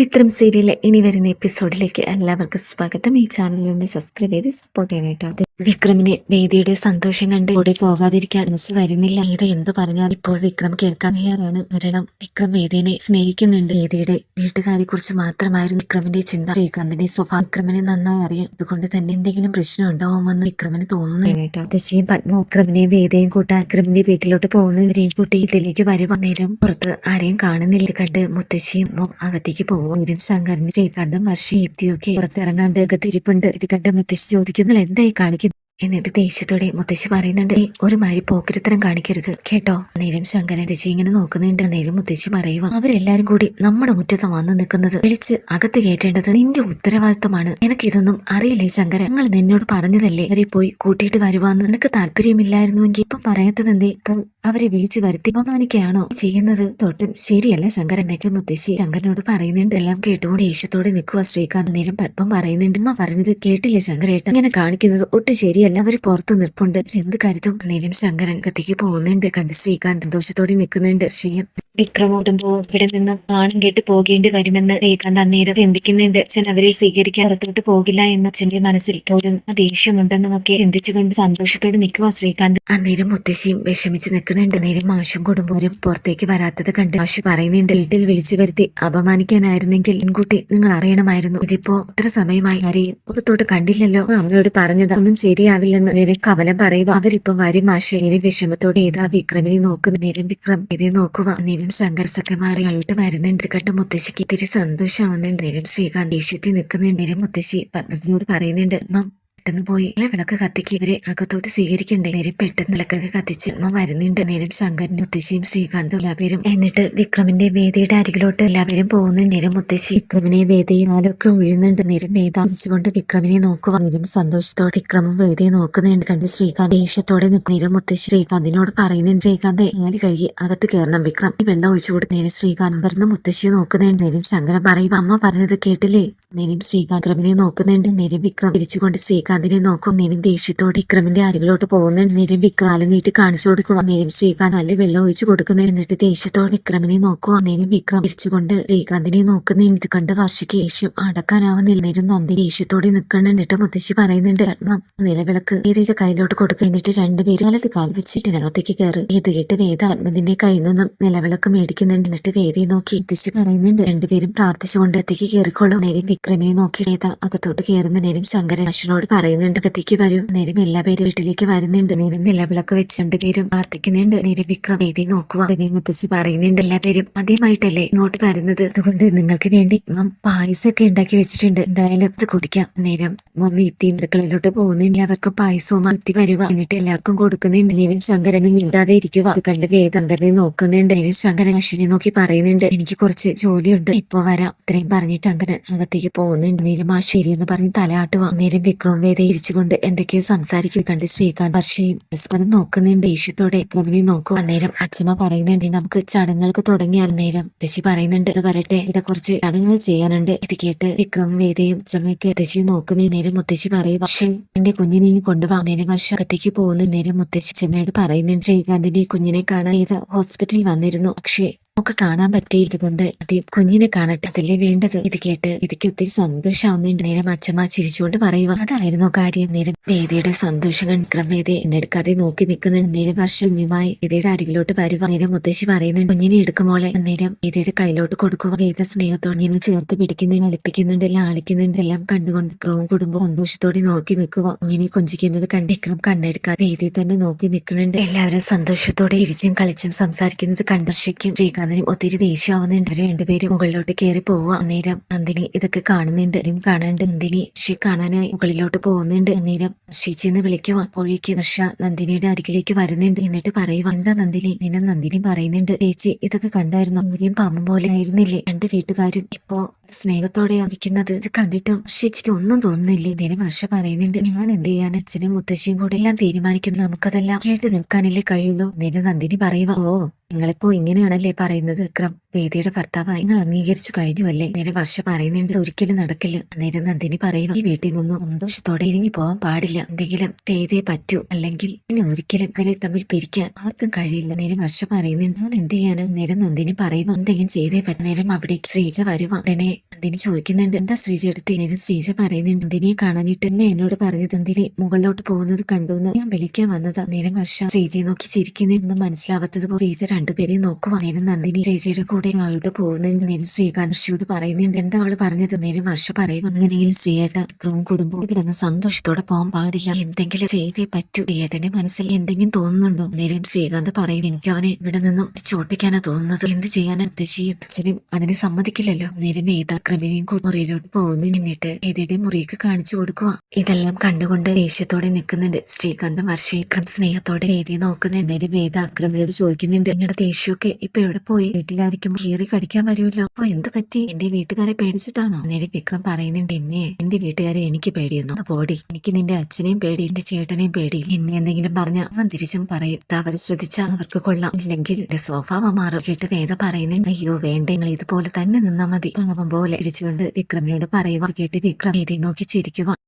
പവിത്രം സീരിയലിലെ ഇനി വരുന്ന എപ്പിസോഡിലേക്ക് എല്ലാവർക്കും സ്വാഗതം. ഈ ചാനലിൽ ഒന്ന് സബ്സ്ക്രൈബ് ചെയ്ത് സപ്പോർട്ട് ചെയ്യണേട്ടോ വിക്രമിന് വേദിയുടെ സന്തോഷം കണ്ട് കൂടെ പോകാതിരിക്കാൻ മനസ്സ് വരുന്നില്ല. ഇത് എന്തു പറഞ്ഞാൽ ഇപ്പോൾ വിക്രം കേൾക്കാൻ തയ്യാറാണ്. കാരണം വിക്രം വേദിയെ സ്നേഹിക്കുന്നുണ്ട്. വേദിയുടെ വീട്ടുകാരെ കുറിച്ച് മാത്രമായിരുന്നു വിക്രമിന്റെ ചിന്ത. ശ്രീകാന്തിന്റെ സ്വഭാവം വിക്രമിനെ നന്നായി അറിയാം. അതുകൊണ്ട് തന്നെ എന്തെങ്കിലും പ്രശ്നം ഉണ്ടാവുമെന്ന് വിക്രമിന് തോന്നുന്നു ദശയും പത്മ വിക്രമിനെയും വേദയും കൂട്ടാൻ വിക്രമിന്റെ വീട്ടിലോട്ട് പോകുന്നവരെയും കൂട്ടി ഇതിലേക്ക് നേരം പുറത്ത് ആരെയും കാണുന്നില്ല. കണ്ട് മുത്തശ്ശിയും അകത്തേക്ക് പോകും. നേരം ശങ്കറിന് ശ്രീകാന്തും വർഷ യുക്തിയൊക്കെ പുറത്തിറങ്ങാണ്ട് അകത്തിരിപ്പുണ്ട് ഇത് കണ്ട് മുത്തശ്ശി ചോദിക്കുന്നു എന്തായി? കാണിക്കുന്നു എന്നിട്ട് ദേഷ്യത്തോടെ മുത്തശ്ശി പറയുന്നുണ്ട് "ഏയ്, ഒരു മാതിരി പോക്കിരിത്തരം കാണിക്കരുത് കേട്ടോ? നേരം ശങ്കരൻ രചി ഇങ്ങനെ നോക്കുന്നുണ്ട്. നേരം മുത്തശ്ശി പറയുക അവരെല്ലാരും കൂടി നമ്മുടെ മുറ്റത്ത് വന്നു നിൽക്കുന്നത്. വിളിച്ച് അകത്ത് കയറ്റേണ്ടത് നിന്റെ ഉത്തരവാദിത്തമാണ്. എനിക്ക് ഇതൊന്നും അറിയില്ലേ ശങ്കര ഞങ്ങൾ നിന്നോട് പറഞ്ഞതല്ലേ? അവരെ പോയി കൂട്ടിയിട്ട് വരുവാന്ന് നിനക്ക് താല്പര്യമില്ലായിരുന്നുവെങ്കിൽ ഇപ്പൊ പറയാത്തത് എന്തേ ഇപ്പോൾ അവരെ വിളിച്ചു വരുത്തി അപമാനിക്കുകയാണോ? ചെയ്യുന്നത് തൊട്ടും ശരിയല്ല ശങ്കരൻ. എന്നൊക്കെ മുത്തശ്ശി ശങ്കരനോട് പറയുന്നുണ്ട്. എല്ലാം കേട്ടുകൊണ്ട് ദേഷ്യത്തോടെ നിൽക്കുക ശ്രീകാന്ത്. നേരം പരപ്പം പറയുന്നുണ്ട് ഉമ്മ പറഞ്ഞത് കേട്ടില്ലേ ശങ്കരേട്ടൻ ഇങ്ങനെ കാണിക്കുന്നത് ഒട്ടും ശരിയല്ല. അവർ പുറത്ത് നിൽപ്പുണ്ട്. എന്ത് കരുതും? നേരം ശങ്കരൻ കത്തിക്ക് പോകുന്നുണ്ട്. കണ്ട് ശ്രീകാന്ത് സന്തോഷത്തോടെ നിൽക്കുന്നുണ്ട്. ശ്രീയം വിക്രം ഓടുമ്പോ ഇവിടെ നിന്ന് കാണും കേട്ട് പോകേണ്ടി വരുമെന്ന് ശ്രീകാന്ത് അന്നേരം ചിന്തിക്കുന്നുണ്ട്. അച്ഛൻ അവരെ സ്വീകരിക്കാൻ പുറത്തോട്ട് പോകില്ല എന്ന് അച്ഛന്റെ മനസ്സിൽ പോലും ദേഷ്യമുണ്ടെന്നും ഒക്കെ ചിന്തിച്ചുകൊണ്ട് സന്തോഷത്തോട് നിൽക്കുക ശ്രീകാന്ത്. അന്നേരം മുത്തശ്ശിയും വിഷമിച്ച് നിൽക്കുന്നുണ്ട്. നേരം മാഷും കുടുംബവും പുറത്തേക്ക് വരാത്തത് കണ്ട് മാഷ് പറയുന്നുണ്ട് വീട്ടിൽ വിളിച്ചു വരുത്തി അപമാനിക്കാനായിരുന്നെങ്കിൽ പെൺകുട്ടി നിങ്ങൾ അറിയണമായിരുന്നു. ഇതിപ്പോ ഇത്ര സമയമായി ആരെയും പുറത്തോട്ട് കണ്ടില്ലല്ലോ. അമ്മയോട് പറഞ്ഞത് ഒന്നും ശരിയാവില്ലെന്ന് നേരം കമലം പറയുക അവരിപ്പം വരും മാഷെ. നേരം വിഷമത്തോടെ ഏതാ വിക്രമിനെ നോക്കുന്ന നേരം വിക്രം ഇതേ നോക്കുക നേരം ശങ്കർ മാറി അയാളോട്ട് വരുന്നുണ്ട്. കേട്ടോ മുത്തശ്ശിക്ക് ഇത്തിരി സന്തോഷമാവുന്നുണ്ട്. നേരം ശ്രീകാന്ത് ദേഷ്യത്തിൽ നിൽക്കുന്നുണ്ട്. നേരം മുത്തശ്ശി പത്മത്തിനോട് പറയുന്നുണ്ട് "അമ്മ, പെട്ടെന്ന് പോയി. വിളക്ക് കത്തിക്ക് ഇവരെ അകത്തോട്ട് സ്വീകരിക്കണ്ടേ? നേരം പെട്ടെന്ന് വിളക്കൊക്കെ കത്തിച്ച് അമ്മ വരുന്നുണ്ട്. നേരം ശങ്കരൻ മുത്തശ്ശിയും ശ്രീകാന്തും എല്ലാവരും. എന്നിട്ട് വിക്രമിന്റെ വേദിയുടെ അരികിലോട്ട് എല്ലാവരും പോകുന്നുണ്ട് നേരം മുത്തശ്ശി വിക്രമിനെ വേദയും ആലൊക്കെ ഒഴിയുന്നുണ്ട് നേരം വേദാസിച്ചുകൊണ്ട് വിക്രമിനെ നോക്കുക. നേരം സന്തോഷത്തോടെ വിക്രമും വേദയെ നോക്കുന്നുണ്ട്. കണ്ട് ശ്രീകാന്ത് ദേഷ്യത്തോടെ നിൽക്കും നേരം മുത്തശ്ശി ശ്രീകാന്തിനോട് പറയുന്നുണ്ട് ശ്രീകാന്ത് എങ്ങനെ കഴുകി അകത്ത് കയറണം? വിക്രം ഈ വെള്ളം ഒഴിച്ചു കൊടുക്കും. നേരം ശ്രീകാന്ത് വരുന്ന മുത്തശ്ശിയെ നോക്കുന്നുണ്ട്. നേരം ശങ്കരൻ പറയും അമ്മ പറഞ്ഞത് കേട്ടില്ലേ? നേരം ശ്രീകാന്ത് വിക്രമിനെ നോക്കുന്നുണ്ട്. നേരം വിക്രം തിരിച്ചുകൊണ്ട് ശ്രീകാന്തിനെ നോക്കും. നേരം ദേഷ്യത്തോടെ വിക്രമിന്റെ അരികിലോട്ട് പോകുന്ന നേരം വിക്രാൽ നീട്ടി കാണിച്ചു കൊടുക്കുക. നേരം ശ്രീകാന്ത് നല്ല വെള്ളം ഒഴിച്ചു കൊടുക്കുന്ന എന്നിട്ട് ദേഷ്യത്തോടെ വിക്രമിനെ നോക്കുക. നേരം വിക്രം തിരിച്ചുകൊണ്ട് ശ്രീകാന്തിനെ നോക്കുന്ന. ഇത് കണ്ട് വർഷയ്ക്ക് ദേഷ്യം അടക്കാനാവുന്നില്ല. നേരം നന്ദി ദേഷ്യത്തോടെ നിൽക്കണം എന്നിട്ട് മുത്തശ്ശി പറയുന്നുണ്ട് ആത്മ നിലവിളക്ക് ഏതിന്റെ കയ്യിലോട്ട് കൊടുക്കുക. എന്നിട്ട് രണ്ടുപേരും വലത് കാൽ വെച്ചിട്ട് ഇതിനകത്തേക്ക് കയറി. ഇത് കേട്ട് വേദ ആത്മതിന്റെ കയ്യിൽ നിന്നും നിലവിളക്ക് മേടിക്കുന്നുണ്ട് എന്നിട്ട് വേദയെ നോക്കി മുത്തശ്ശി പറയുന്നുണ്ട് രണ്ടുപേരും പ്രാർത്ഥിച്ചുകൊണ്ട് അകത്തേക്ക് കയറിക്കോളും. നേരം വിക്രമിനെ നോക്കി വേദ അകത്തോട്ട് കയറുന്ന നേരം ശങ്കരൻ അശ്വനോട് പറയുന്നുണ്ട്. അകത്തേക്ക് വരും. നേരം എല്ലാ പേരും വീട്ടിലേക്ക് വരുന്നുണ്ട്. നേരം നിലവിളക്ക് വെച്ച് രണ്ടുപേരും പ്രാർത്ഥിക്കുന്നുണ്ട്. നേരം വിക്രം വേദി നോക്കുക. മുത്തശ്ശി പറയുന്നുണ്ട്. എല്ലാ പേരും ആദ്യമായിട്ടല്ലേ ഇങ്ങോട്ട് വരുന്നത്? അതുകൊണ്ട് നിങ്ങൾക്ക് വേണ്ടി ഞാൻ പായസമൊക്കെ ഉണ്ടാക്കി വെച്ചിട്ടുണ്ട്. എന്തായാലും അത് കുടിക്കാം. നേരം ഒന്ന് ഇത്തിയും അടുക്കളയിലോട്ട് പോകുന്നുണ്ട്. അവർക്ക് പായസവും ഇത്തി വരുക. എന്നിട്ട് എല്ലാവർക്കും കൊടുക്കുന്നുണ്ട്. നേരം ശങ്കരനും മിണ്ടാതെ ഇരിക്കുക. അത് കണ്ട് വേദങ്കരനെ നോക്കുന്നുണ്ട്. നേരം ശങ്കരൻ അശ്വിനെ നോക്കി പറയുന്നുണ്ട്. എനിക്ക് കുറച്ച് ജോലിയുണ്ട്. ഇപ്പൊ വരാം. ഇത്രയും പറഞ്ഞിട്ട് അങ്ങനെ അകത്തേക്ക് പോകുന്നുണ്ട്. നേരം ആ ശരി എന്ന് പറഞ്ഞ് തലയാട്ടുക നേരം വിക്രം വേദ ഇരിച്ചുകൊണ്ട് എന്തൊക്കെയോ സംസാരിക്കുക കണ്ട് ശ്രീകാന്ത് വർഷയും പരസ്പരം നോക്കുന്നുണ്ട്. ദേഷ്യത്തോടെ വിക്രമിനെ നോക്കും. അന്നേരം അച്ഛമ്മ പറയുന്നുണ്ട് നമുക്ക് ചടങ്ങുകൾക്ക് തുടങ്ങിയാൽ നേരം ദശി പറയുന്നുണ്ട് അത് വരട്ടെ ഇവിടെ കുറച്ച് ചടങ്ങുകൾ ചെയ്യാനുണ്ട്. ഇത് കേട്ട് വിക്രമം വേദയും അച്ഛമ്മയൊക്കെ ദശി നോക്കുന്ന. നേരം മുത്തശ്ശി പറയും പക്ഷേ എന്റെ കുഞ്ഞിനെ കൊണ്ടുപോകാം നേരം വർഷം അകത്തേക്ക് പോകുന്ന. നേരം മുത്തശ്ശി അച്ഛമ്മയോട് പറയുന്നുണ്ട് ശ്രീകാന്തിന്റെ കുഞ്ഞിനെ കാണാൻ ഇത് ഹോസ്പിറ്റലിൽ വന്നിരുന്നു. പക്ഷേ നമുക്ക് കാണാൻ പറ്റിയതുകൊണ്ട് ആദ്യം കുഞ്ഞിനെ കാണട്ടെ അതല്ലേ വേണ്ടത്? ഇത് കേട്ട് ഇതിക്ക് ഒത്തിരി സന്തോഷമാവുന്നുണ്ട് നേരം അച്ഛമ്മ ചിരിച്ചുകൊണ്ട് പറയുക അതായിരുന്നു കാര്യം. നേരം വേദിയുടെ സന്തോഷം കണ്ട് വേദി എന്നെ എന്നെടുക്കാതെ നോക്കി നിൽക്കുന്നുണ്ട്. നേരം വർഷം കുഞ്ഞുമായി വേദിയുടെ അരികിലോട്ട് വരുക നേരം മുത്തശ്ശി പറയുന്നുണ്ട് കുഞ്ഞിനെ എടുക്കുമോളെ നേരം വേദിയുടെ കയ്യിലോട്ട് കൊടുക്കുക വേദ സ്നേഹത്തോടെ ഇങ്ങനെ ചേർത്ത് പിടിക്കുന്നുണ്ട് അടുപ്പിക്കുന്നുണ്ട് ലാളിക്കുന്നുണ്ട് എല്ലാം കണ്ടുകൊണ്ട് ക്രോം കുടുംബം സന്തോഷത്തോടെ നോക്കി നിൽക്കുക ഇങ്ങനെ കൊഞ്ചിക്കുന്നത് കണ്ട് കണ്ണെടുക്കാതെ വേദിയെ തന്നെ നോക്കി നിൽക്കുന്നുണ്ട്. എല്ലാവരും സന്തോഷത്തോടെ ഇരിച്ചും കളിച്ചും സംസാരിക്കുന്നത് കണ്ടർഷിക്കും ശ്രീകാന്തിനും ഒത്തിരി ദേഷ്യമാവുന്നുണ്ട് അവർ രണ്ടുപേരും മുകളിലോട്ട് കയറി പോവുക. അന്നേരം നന്ദിനി ഇതൊക്കെ കാണുന്നുണ്ട്. കാണാണ്ട് നന്ദിനി ഋഷി കാണാനായി മുകളിലോട്ട് പോകുന്നുണ്ട്. അന്നേരം ഋഷിച്ചി എന്ന് വിളിക്കുക. അപ്പോഴേക്ക് വർഷ നന്ദിനിയുടെ അരികിലേക്ക് വരുന്നുണ്ട്. എന്നിട്ട് പറയുക എന്താ നന്ദിനി? ഇങ്ങനെ നന്ദിനി പറയുന്നുണ്ട്. ചേച്ചി ഇതൊക്കെ കണ്ടായിരുന്നു? ഊരിയും പാമ്പും പോലെ ആയിരുന്നില്ലേ? രണ്ട് വീട്ടുകാരും ഇപ്പോ സ്നേഹത്തോടെ ഇരിക്കുന്നത് ഇത് കണ്ടിട്ടും ശരിക്ക് ഒന്നും തോന്നുന്നില്ല. നേരെ വർഷ പറയുന്നുണ്ട്. ഞാൻ എന്ത് ചെയ്യാൻ അച്ഛനും മുത്തശ്ശിയും കൂടെ എല്ലാം തീരുമാനിക്കുന്നു. നമുക്കതെല്ലാം കേട്ട് നിൽക്കാനല്ലേ കഴിയുന്നു നേരെ നന്ദിനി പറയുക ഓ നിങ്ങളിപ്പോ ഇങ്ങനെയാണല്ലേ പറയുന്നത് വിക്രം? വേദിയുടെ ഭർത്താവായി നിങ്ങൾ അംഗീകരിച്ചു കഴിഞ്ഞു അല്ലേ? നേരെ വർഷ പറയുന്നുണ്ട് "ഇത് ഒരിക്കലും നടക്കില്ല നേരെ നന്ദിനി പറയുക. ഈ വീട്ടിൽ നിന്നും സന്തോഷത്തോടെ ഇരിഞ്ഞു പോകാൻ പാടില്ല. എന്തെങ്കിലും ചെയ്തേ പറ്റൂ. അല്ലെങ്കിൽ പിന്നെ ഒരിക്കലും ഇവരെ തമ്മിൽ പിരിക്കാൻ ആർക്കും കഴിയില്ല. നേരെ വർഷ പറയുന്നുണ്ട് ഞാൻ എന്ത് ചെയ്യാനോ? നേരെ നന്ദിനി പറയുക. എന്തെങ്കിലും ചെയ്തേ പറ്റും. നേരം അവിടെ ശ്രീജ വരുക ഉടനെ നന്ദിനി ചോദിക്കുന്നുണ്ട് എന്താ ശ്രീജ എടുത്ത്? നേരം ശ്രീജ പറയുന്നുണ്ട് നന്ദിനിയെ കാണാനിട്ട് എന്നെ എന്നോട് പറഞ്ഞത് നന്ദിനി മുകളിലോട്ട് പോകുന്നത് കണ്ടു എന്ന് ഞാൻ വിളിക്കാൻ വന്നതാ. നേരം വർഷ ശ്രീജയെ നോക്കി ചിരിക്കുന്നതെന്ന് മനസ്സിലാവാത്തത് ശ്രീജ രണ്ടുപേരെയും നോക്കുക നേരം നന്ദിനി ശ്രീജയുടെ കൂടെ ആളുടെ പോകുന്നുണ്ട് നേരം ശ്രീകാന്ത് ഋഷിയോട് പറയുന്നുണ്ട്. എന്താ അവൾ പറഞ്ഞത്? നേരം വർഷ പറയും. അങ്ങനെയും ശ്രീയേട്ട ക്രൂം കുടുംബവും ഇവിടെ സന്തോഷത്തോടെ പോകാൻ പാടില്ല. എന്തെങ്കിലും ചെയ്തേ പറ്റൂ. ശ്രീയേട്ടന്റെ മനസ്സിൽ എന്തെങ്കിലും തോന്നുന്നുണ്ടോ? നേരം ശ്രീകാന്ത് പറയും. എനിക്ക് അവനെ ഇവിടെ നിന്നും ചോട്ടിക്കാനാ തോന്നുന്നത്. എന്ത് ചെയ്യാനാ ഉദ്ദേശിയും അച്ഛനും അതിനെ സമ്മതിക്കില്ലല്ലോ. നേരം ഏതാ ക്രമിനെയും കൂടി മുറിയിലോട്ട് പോകുന്നു. നിന്നിട്ട് ഏതയുടെ മുറിക്ക് കാണിച്ചു കൊടുക്കുക. ഇതെല്ലാം കണ്ടുകൊണ്ട് ദേഷ്യത്തോടെ നിൽക്കുന്നുണ്ട്. ശ്രീകാന്ത് വർഷേക്രം സ്നേഹത്തോടെ വേദിയെ നോക്കുന്നുണ്ട്. നേരം വേദ അക്രമിയോട് ചോദിക്കുന്നുണ്ട്. നിങ്ങളുടെ ദേഷ്യമൊക്കെ ഇപ്പൊ എവിടെ പോയി? വീട്ടിലായിരിക്കും കീറി കടിക്കാൻ വരുമല്ലോ. അപ്പൊ എന്ത് പറ്റി? എന്റെ വീട്ടുകാരെ പേടിച്ചിട്ടാണോ? നേരെ വിക്രം പറയുന്നുണ്ട് എന്നെ എന്റെ വീട്ടുകാരെ എനിക്ക് പേടിയെന്നു? പോടി. എനിക്ക് നിന്റെ അച്ഛനെയും പേടി എന്റെ ചേട്ടനെയും പേടി. എന്നെ എന്തെങ്കിലും പറഞ്ഞ അവൻ തിരിച്ചും പറയും. അവർ ശ്രദ്ധിച്ചാൽ അവർക്ക് കൊള്ളാം. ഇല്ലെങ്കിൽ എന്റെ സ്വഭാവം മാറും. കേട്ട് വേദ പറയുന്നുണ്ട് അയ്യോ വേണ്ട. നിങ്ങൾ ഇതുപോലെ തന്നെ നിന്നാ മതി. പാവം പോലെ തിരിച്ചുകൊണ്ട് വിക്രമിനോട് പറയുക കേട്ട് വിക്രം വേദിയെ നോക്കി ചിരിക്കുക